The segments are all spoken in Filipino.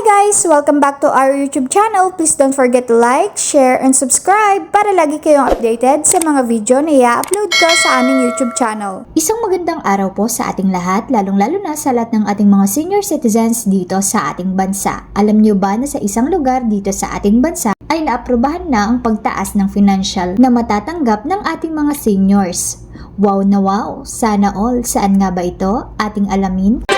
guys! Welcome back to our YouTube channel. Please don't forget to like, share, and subscribe para lagi kayong updated sa mga video na i-upload ko sa aming YouTube channel. Isang magandang araw po sa ating lahat, lalong-lalo na sa lahat ng ating mga senior citizens dito sa ating bansa. Alam niyo ba na sa isang lugar dito sa ating bansa ay naaprubahan na ang pagtaas ng financial na matatanggap ng ating mga seniors? Wow na wow! Sana all! Saan nga ba ito? Ating alamin?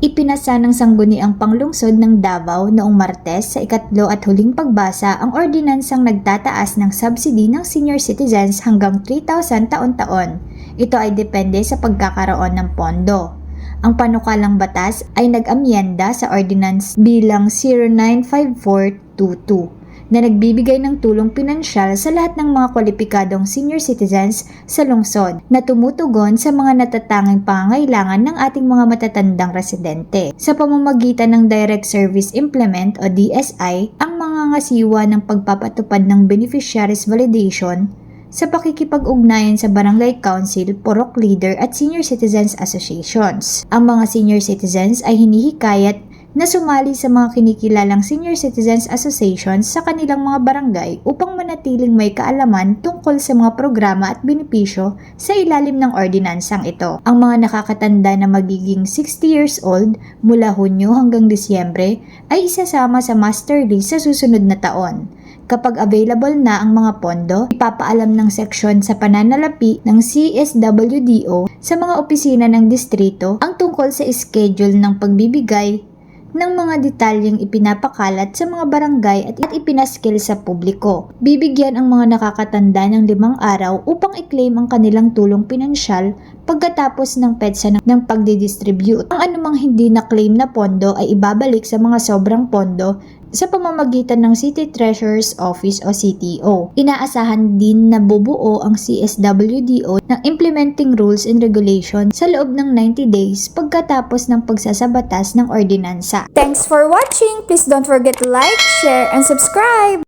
Ipinasa ng sangguniang panglungsod ng Davao noong Martes sa ikatlo at huling pagbasa ang ordinansang nagtataas ng subsidy ng senior citizens hanggang 3,000 taon-taon. Ito ay depende sa pagkakaroon ng pondo. Ang panukalang batas ay nag-amyenda sa ordinance bilang 095422 na nagbibigay ng tulong pinansyal sa lahat ng mga kwalipikadong senior citizens sa lungsod na tumutugon sa mga natatanging pangangailangan ng ating mga matatandang residente. Sa pamamagitan ng Direct Service Implement o DSI, ang mga ngasiwa ng pagpapatupad ng Beneficiaries Validation sa pakikipag-ugnayan sa Barangay Council, Porok Leader at Senior Citizens Associations. Ang mga senior citizens ay hinihikayat na sumali sa mga kinikilalang Senior Citizens Associations sa kanilang mga barangay upang manatiling may kaalaman tungkol sa mga programa at benepisyo sa ilalim ng ordinansang ito. Ang mga nakakatanda na magiging 60 years old mula Hunyo hanggang Disyembre ay isasama sa master list sa susunod na taon. Kapag available na ang mga pondo, ipapaalam ng seksyon sa pananalapi ng CSWDO sa mga opisina ng distrito ang tungkol sa schedule ng pagbibigay ng mga detalyeng ipinapakalat sa mga barangay at, at ipinaskil sa publiko. Bibigyan ang mga nakakatanda ng limang araw upang i-claim ang kanilang tulong pinansyal pagkatapos ng PEDSA ng, ng pagdidistribute. Ang anumang hindi na-claim na pondo ay ibabalik sa mga sobrang pondo sa pamamagitan ng City Treasurer's Office o CTO. Inaasahan din na bubuo ang CSWDO ng Implementing Rules and Regulations sa loob ng 90 days pagkatapos ng pagsasabatas ng ordinansa. Thanks for watching! Please don't forget to like, share, and subscribe!